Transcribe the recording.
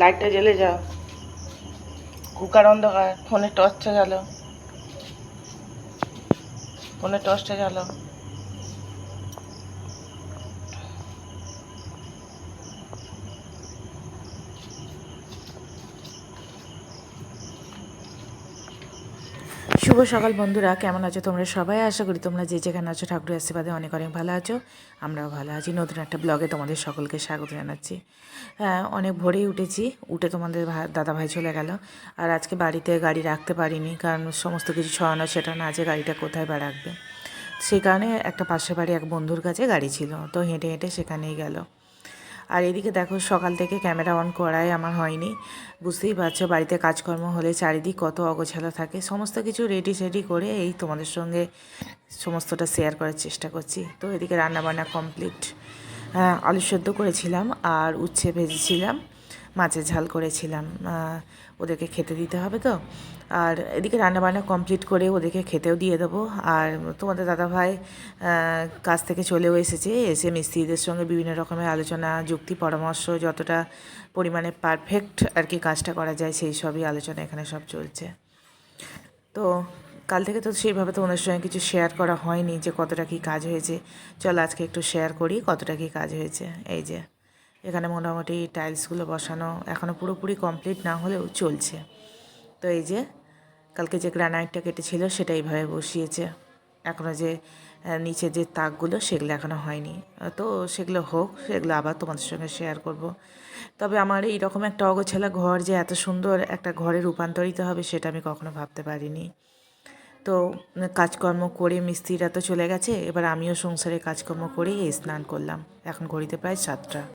লাইটটা জ্বেলে যাও। কুকার অন্ধকার ফোনে টর্চটা জ্বালো ফোনে টর্চটা জ্বালো শুভ সকাল বন্ধুরা, কেমন আছো তোমরা সবাই? আশা করি তোমরা যে যেখানে আছো ঠাকুরের আশীর্বাদে অনেক অনেক ভালো আছো। আমরাও ভালো আছি। নতুন একটা ব্লগে তোমাদের সকলকে স্বাগত জানাচ্ছি। হ্যাঁ অনেক ভোরেই উঠেছি। উঠে তোমাদের দাদা ভাই চলে গেল। আর আজকে বাড়িতে গাড়ি রাখতে পারিনি, কারণ সমস্ত কিছু ছড়ানো সেটা না যে গাড়িটা কোথায় বা রাখবে? সেই কারণে একটা পাশের বাড়ি এক বন্ধুর কাছে গাড়ি ছিল। তো হেঁটে হেঁটে সেখানেই গেল। আর এদিকে দেখো সকাল থেকে ক্যামেরা অন করাই আমার হয়নি। বুঝতেই পারছ, বাড়িতে কাজকর্ম হলে চারিদিক কত অগোছালো থাকে। সমস্ত কিছু রেডি সেডি করে এই তোমাদের সঙ্গে সমস্তটা শেয়ার করার চেষ্টা করছি। তো এদিকে রান্নাবান্না কমপ্লিট হ্যাঁ আলু সেদ্ধ করেছিলাম আর উচ্ছে ভেজেছিলাম। মাছের ঝাল করেছিলাম। ওদেরকে খেতে দিতে হবে তো। আর এদিকে রান্নাবান্না কমপ্লিট করে ওদেরকে খেতেও দিয়ে দেবো। আর তোমাদের দাদাভাই কাজ থেকে চলেও এসেছে। এসে মিস্ত্রিদের সঙ্গে বিভিন্ন রকমের আলোচনা, যুক্তি, পরামর্শ, যতটা পরিমাণে পারফেক্ট আর কি কাজটা করা যায়, সেই সবই আলোচনা এখানে সব চলছে। তো কাল থেকে তো সেইভাবে তো ওনার সঙ্গে কিছু শেয়ার করা হয়নি যে কতটা কী কাজ হয়েছে। চল আজকে একটু শেয়ার করি কতটা কী কাজ হয়েছে। এই যে। এখানে মোটামুটি টাইলসগুলো বসানো এখনও পুরোপুরি কমপ্লিট না হলেও চলছে। তো এই যে, কালকে যে গ্রানাইটটা কেটেছিল সেটা এইভাবে বসিয়েছে। এখনও যে নিচে যে তাকগুলো সেগুলো এখনও হয়নি। তো সেগুলো হোক, সেগুলো আবার তোমাদের সঙ্গে শেয়ার করব। তবে আমার এইরকম একটা অগোছালা ঘর যে এত সুন্দর একটা ঘরে রূপান্তরিত হবে সেটা আমি কখনো ভাবতে পারিনি। তো, কাজকর্ম করে মিস্ত্রিরা তো চলে গেছে, এবার আমিও সংসারে কাজকর্ম করে স্নান করলাম। এখন ঘড়িতে প্রায় সাতটা।